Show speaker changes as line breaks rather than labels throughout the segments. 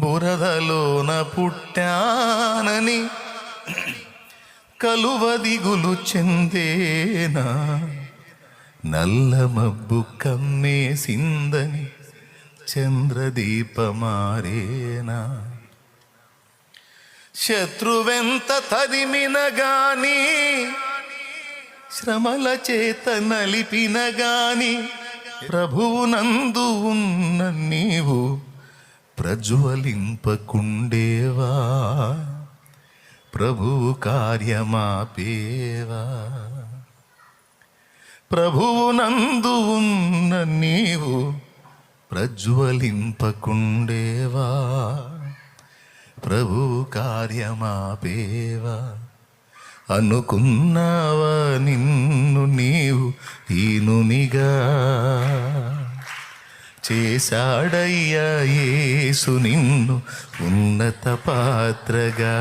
బురదలోన పుట్టానని కలువదిగులు చెందేనా? నల్ల మబ్బు కమ్మేసిందని చంద్రదీపమారేనా? శత్రువెంత తరిమిన గాని శ్రమల చేత నలిపిన గాని ప్రభువు నందు ఉన్న నీవు ప్రజ్వలింపకుండేవా ప్రభువు కార్యమాపేవా? ప్రభువు నందు ఉన్న నీవు ప్రజ్వలింపకుండేవా? ప్రభు కార్యమాపేవా? అనుకున్నావా నిన్ను నీవు ఈనునిగా? చేశాడయ్యా యేసు నిన్ను ఉన్నత పాత్రగా.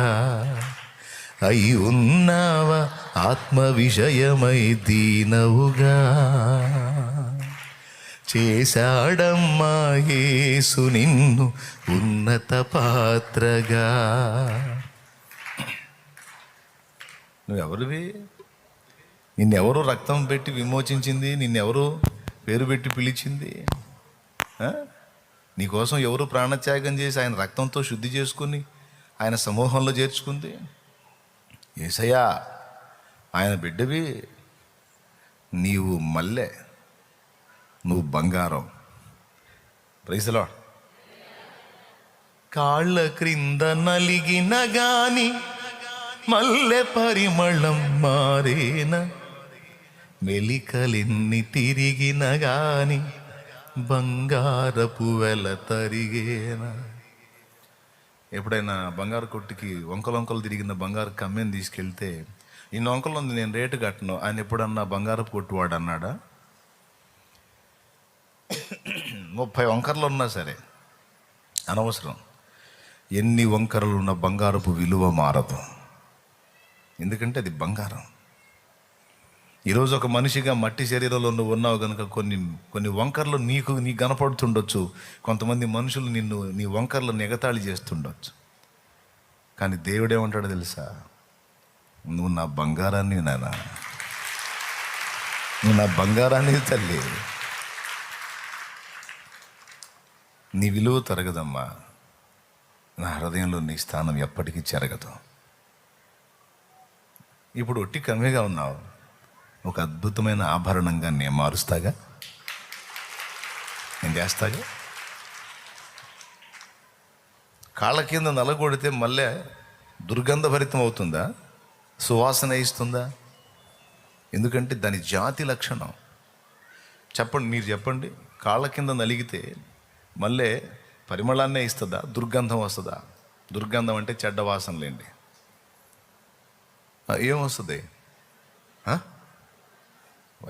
అయి ఉన్నావా ఆత్మ విషయమై దీనవుగా. చేశాడమ్మా యేసు నిన్ను ఉన్నత పాత్రగా. నువ్వెవరివి? నిన్నెవరు రక్తం పెట్టి విమోచించింది నిన్నెవరు పేరు పెట్టి పిలిచింది? నీకోసం ఎవరు ప్రాణత్యాగం చేసి ఆయన రక్తంతో శుద్ధి చేసుకుని ఆయన సమూహంలో చేర్చుకుంది? ఏసయ్యా ఆయన బిడ్డవి నీవు మల్లె నువ్వు బంగారం. ప్రైసలో కాళ్ళ క్రింద నలిగిన గాని మల్లె పరిమళం మారేన? మెలికలెన్ని తిరిగిన గాని బంగారపు వెల తరిగేనా. ఎప్పుడైనా బంగారు కొట్టుకి వంకలొంకలు తిరిగిన బంగారు కమ్మేని తీసుకెళ్తే ఇన్ని వంకలు ఉంది నేను రేటు కట్టను ఆయన ఎప్పుడన్నా బంగారపు కొట్టువాడు అన్నాడా ముప్పై వంకరలు ఉన్నా సరే అనవసరం. ఎన్ని వంకరలు ఉన్న బంగారపు విలువ మారదు. ఎందుకంటే అది బంగారం. ఈరోజు ఒక మనిషిగా మట్టి శరీరంలో నువ్వు ఉన్నావు కనుక కొన్ని కొన్ని వంకర్లు నీకు నీ కనపడుతుండొచ్చు. కొంతమంది మనుషులు నిన్ను నీ వంకర్లు నిగతాళి చేస్తుండొచ్చు. కానీ దేవుడేమంటాడో తెలుసా? నువ్వు నా బంగారాన్ని నానా. నువ్వు నా బంగారాన్ని తల్లి. నీ విలువ తరగదమ్మా. నా హృదయంలో నీ స్థానం ఎప్పటికీ చెరగదు. ఇప్పుడు ఒట్టి కమ్మిగా ఉన్నావు. ఒక అద్భుతమైన ఆభరణంగా నేను మారుస్తాగా? నేను చేస్తాగా? కాళ్ళ కింద నలగొడితే మళ్ళీ దుర్గంధభరితం అవుతుందా? సువాసన ఇస్తుందా? ఎందుకంటే దాని జాతి లక్షణం. చెప్పండి మీరు చెప్పండి. కాళ్ళ కింద నలిగితే మళ్ళీ పరిమళాన్నే ఇస్తుందా? దుర్గంధం వస్తుందా? దుర్గంధం అంటే చెడ్డ వాసనలేండి ఏం వస్తుంది?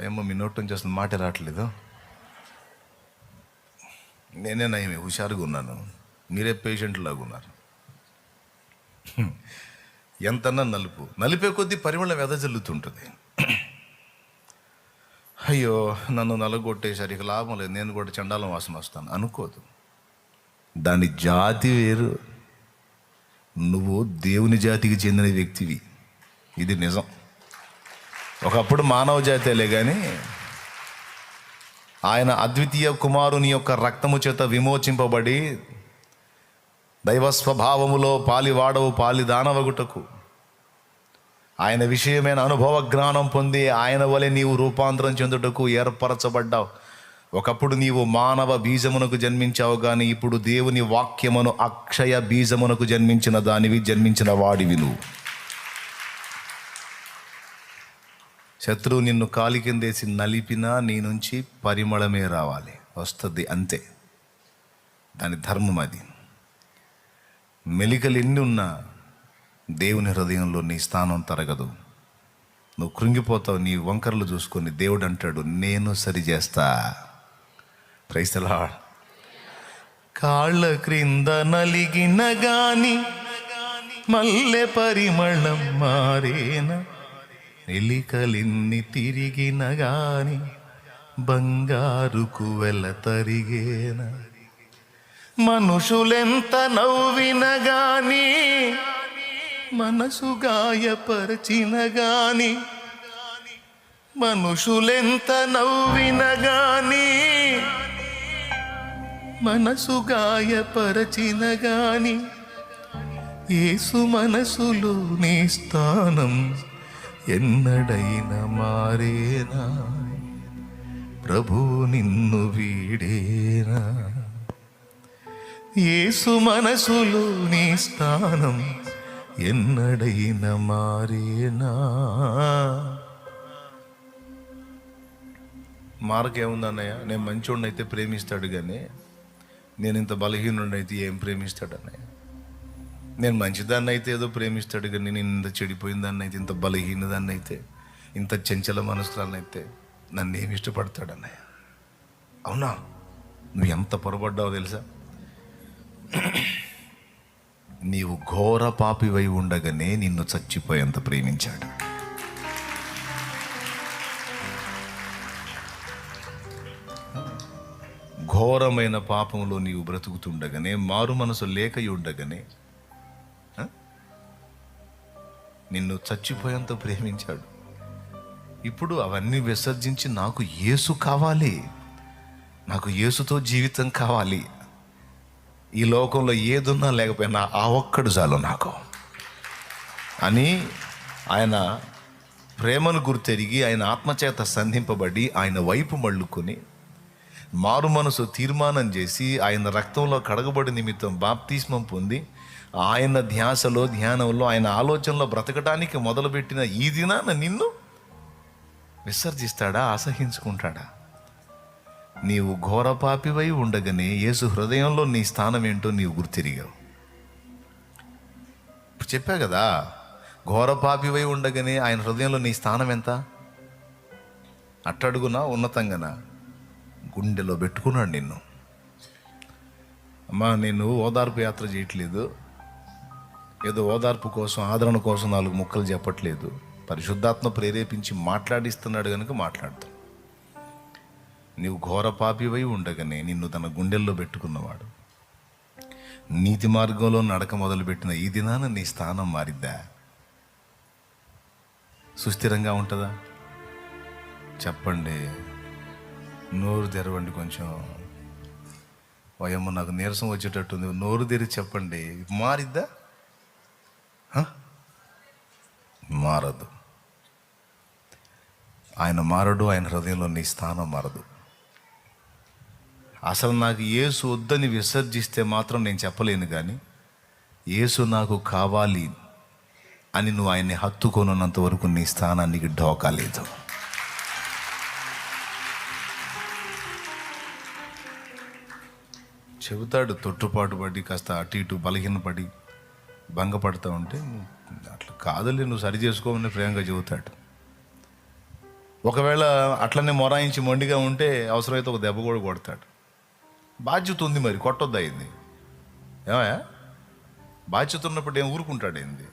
ఏమో మీ నోటి నుంచి వస్తుంది మాట రావట్లేదు. నేనే నయమే హుషారుగా ఉన్నాను. మీరే పేషెంట్ లాగా ఉన్నారు. ఎంతన్నా నలుపు. నలిపే కొద్దీ పరిమళం వెదజల్లుతుంటుంది అయ్యో నన్ను నలగొట్టేసరికి ఇక లాభం లేదు. నేను కూడా చండాలం వాసన వస్తాను. అనుకోదు. దాని జాతి వేరు. నువ్వు దేవుని జాతికి చెందిన వ్యక్తివి. ఇది నిజం. ఒకప్పుడు మానవ జాతేలే కానీ ఆయన అద్వితీయ కుమారుని యొక్క రక్తము చేత విమోచింపబడి దైవ స్వభావములో పాలివాడవు పాలిదానవగుటకు. ఆయన విషయమైన అనుభవ జ్ఞానం పొంది ఆయన వలె నీవు రూపాంతరం చెందుటకు ఏర్పరచబడ్డావు. ఒకప్పుడు నీవు మానవ బీజమునకు జన్మించావు కానీ ఇప్పుడు దేవుని వాక్యమును అక్షయ బీజమునకు జన్మించిన దానివి జన్మించిన వాడివి నువ్వు. శత్రువు నిన్ను కాలి కిందేసి నలిపినా నీ నుంచి పరిమళమే రావాలి. వస్తుంది అంతే. దాని ధర్మం అది. మెలికలు ఎన్ని ఉన్నా దేవుని హృదయంలో నీ స్థానం తరగదు. నువ్వు కృంగిపోతావు నీ వంకరలు చూసుకొని దేవుడు అంటాడు నేను సరి చేస్తా. ప్రైస్తలా కాళ్ళ క్రింద నలిగిన గాని మల్లె పరిమళం మారేనా? ఎలికలిన్ని తిరిగిన గాని బంగారుకు వెల తరిగేన. మనుషులెంత నవ్విన గాని మనసు గాయపరచిన గాని మనుషులెంత నవ్విన గాని మనసు గాయపరచిన గాని ఏసు మనసులో నీ స్థానం ఎన్నడైనా మారేనా ప్రభు నిన్ను వీడేనా ఏసు మనసులో నీ స్థానం ఎన్నడైనా మారేనా మార్క్ ఏముందన్నయ్య నేను మంచోడినైతే అయితే ప్రేమిస్తాడు కానీ నేను ఇంత బలహీనుడిని ఏం ప్రేమిస్తాడన్నయ్య నేను మంచిదాన్ని అయితే ఏదో ప్రేమిస్తాడు కానీ నేను ఇంత చెడిపోయిన దాన్ని అయితే ఇంత బలహీన దాన్ని అయితే ఇంత చంచల మనసురాన్ని అయితే నన్ను ఏమి ఇష్టపడతాడు అన్నయ్య? అవునా? నువ్వు ఎంత పొరపడ్డావో తెలుసా? నీవు ఘోర పాపివై ఉండగానే నిన్ను చచ్చిపోయేంత ప్రేమించాడు. ఘోరమైన పాపంలో నీవు బ్రతుకుతుండగానే మారు మనసు లేక నిన్ను చచ్చిపోయేంత ప్రేమించాడు. ఇప్పుడు అవన్నీ విసర్జించి నాకు యేసు కావాలి. నాకు యేసుతో జీవితం కావాలి. ఈ లోకంలో ఏదున్నా లేకపోయినా ఆ ఒక్కడు చాలు నాకు. అని ఆయన ప్రేమను గుర్తెరిగి ఆయన ఆత్మచేత సంధింపబడి ఆయన వైపు మళ్ళుకొని మారు మనసు తీర్మానం చేసి ఆయన రక్తంలో కడగబడి నిమిత్తం బాప్తిస్మం పొంది ఆయన ధ్యాసలో ధ్యానంలో ఆయన ఆలోచనలో బ్రతకడానికి మొదలుపెట్టిన ఈ దినాన నిన్ను విసర్జిస్తాడా అసహించుకుంటాడా నీవు ఘోరపాపివై ఉండగానే యేసు హృదయంలో నీ స్థానం ఏంటో నీవు గుర్తిరిగావు. ఇప్పుడు చెప్పా కదా ఘోరపాపివై ఉండగానే ఆయన హృదయంలో నీ స్థానం ఎంత అట్టడుగునా ఉన్నతంగానా? గుండెలో పెట్టుకున్నాడు నిన్ను. అమ్మా నేను ఓదార్పు యాత్ర చేయట్లేదు. ఏదో ఓదార్పు కోసం ఆదరణ కోసం నాలుగు ముక్కలు చెప్పట్లేదు. పరిశుద్ధాత్మ ప్రేరేపించి మాట్లాడిస్తున్నాడు కనుక మాట్లాడుతాం. నీవు ఘోర పాపివై ఉండగానే నిన్ను తన గుండెల్లో పెట్టుకున్నవాడు. నీతి మార్గంలో నడక మొదలుపెట్టిన ఈ దినాన నీ స్థానం మారిద్దా? సుస్థిరంగా ఉంటుందా? చెప్పండి. నోరు తెరవండి కొంచెం. వయమ్మ నాకు నీరసం వచ్చేటట్టుంది. నోరు తెరిచి చెప్పండి. మారిద్దా? మారదు. ఆయన మారడు ఆయన హృదయంలో నీ స్థానం మారదు. అసలు నాకు యేసు వద్దని విసర్జిస్తే మాత్రం నేను చెప్పలేను కానీ యేసు నాకు కావాలి అని నువ్వు ఆయన్ని హత్తుకొనున్నంత వరకు నీ స్థానానికి ఢోకా లేదు. చెబుతాడు తొట్టుపాటు పడి కాస్త అటు ఇటు బలహీనపడి భంగపడతా ఉంటే అట్లా కాదులే నువ్వు సరి చేసుకోమని ప్రేమగా చెబుతాడు. ఒకవేళ అట్లనే మొరాయించి మొండిగా ఉంటే అవసరమైతే ఒక దెబ్బ కూడా కొడతాడు. బాధ్యత ఉంది మరి కొట్టొద్దు అయింది ఏమయ్యా? బాధ్యత ఉన్నప్పుడు ఏం ఊరుకుంటాడు ఏంది?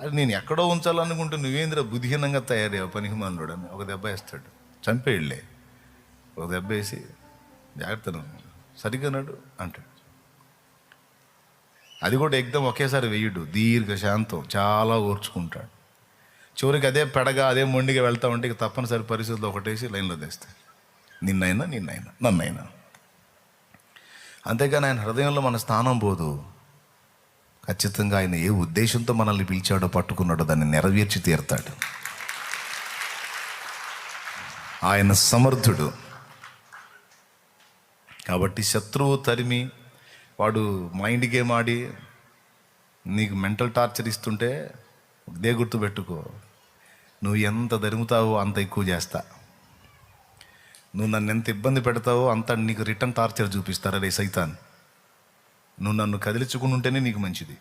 అది నేను ఎక్కడో ఉంచాలనుకుంటే నువ్వేంద్ర బుద్ధిహీనంగా తయారయ్యావు పనికి మనలోడు అని ఒక దెబ్బ వేస్తాడు. చంపేయలే ఒక దెబ్బ వేసి జాగ్రత్త సరిగ్గా నాడు అంటాడు. అది కూడా ఎగ్దం ఒకేసారి వేయడు దీర్ఘ శాంతం చాలా ఓర్చుకుంటాడు. చివరికి అదే పెడగా అదే మొండిగా వెళ్తా ఉంటే ఇక తప్పనిసరి పరిస్థితుల్లో ఒకటేసి లైన్లో తెస్తాడు నిన్నైనా నిన్నైనా నన్నైనా. అంతేగాని ఆయన హృదయంలో మన స్థానం పోదు. ఖచ్చితంగా ఆయన ఏ ఉద్దేశంతో మనల్ని పిలిచాడో పట్టుకున్నాడో దాన్ని నెరవేర్చి తీరుతాడు. ఆయన సమర్థుడు. కాబట్టి శత్రువు తరిమి వాడు మైండ్ గేమ్ ఆడి నీకు మెంటల్ టార్చర్ ఇస్తుంటే ఇదే గుర్తుపెట్టుకో నువ్వు ఎంత దరుముతావో అంత ఎక్కువ చేస్తా. నువ్వు నన్ను ఎంత ఇబ్బంది పెడతావో అంత నీకు రిటర్న్ టార్చర్ చూపిస్తారా రే సైతాన్? నువ్వు నన్ను కదిలించుకుని ఉంటేనే నీకు మంచిది.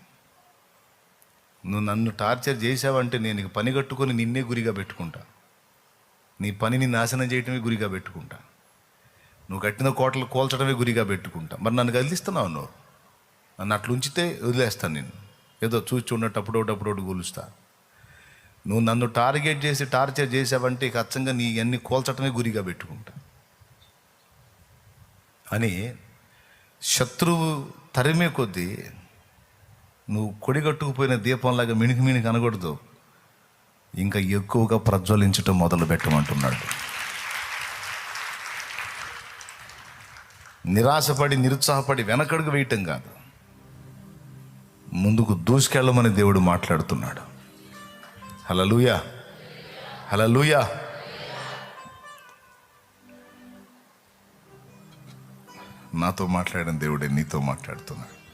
నువ్వు నన్ను టార్చర్ చేసావంటే నేను నీకు పని కట్టుకొని నిన్నే గురిగా పెట్టుకుంటా. నీ పనిని నాశనం చేయటమే గురిగా పెట్టుకుంటా. నువ్వు కట్టిన కోటలు కోల్చడమే గురిగా పెట్టుకుంటా. మరి నన్ను కదిలిస్తున్నావు నువ్వు. నన్ను అట్లా ఉంచితే వదిలేస్తాను నేను ఏదో చూసి చూడటప్పుడు అప్పుడోటి అప్పుడోటి కూలుస్తా నువ్వు నన్ను టార్గెట్ చేసి టార్చర్ చేసావంటే ఖచ్చితంగా నీ అన్ని కోల్చటమే గురిగా పెట్టుకుంటా. అని శత్రువు తరిమే కొద్దీ నువ్వు కొడిగట్టుకుపోయిన దీపంలాగా మిణికి మిణికి అనకూడదు. ఇంకా ఎక్కువగా ప్రజ్వలించటం మొదలు పెట్టమంటున్నాడు నిరాశపడి నిరుత్సాహపడి వెనకడుగు వేయటం కాదు. ముందుకు దూసుకెళ్ళమని దేవుడు మాట్లాడుతున్నాడు. హలలుయా హలలుయా నాతో మాట్లాడిన దేవుడే నీతో మాట్లాడుతున్నాడు.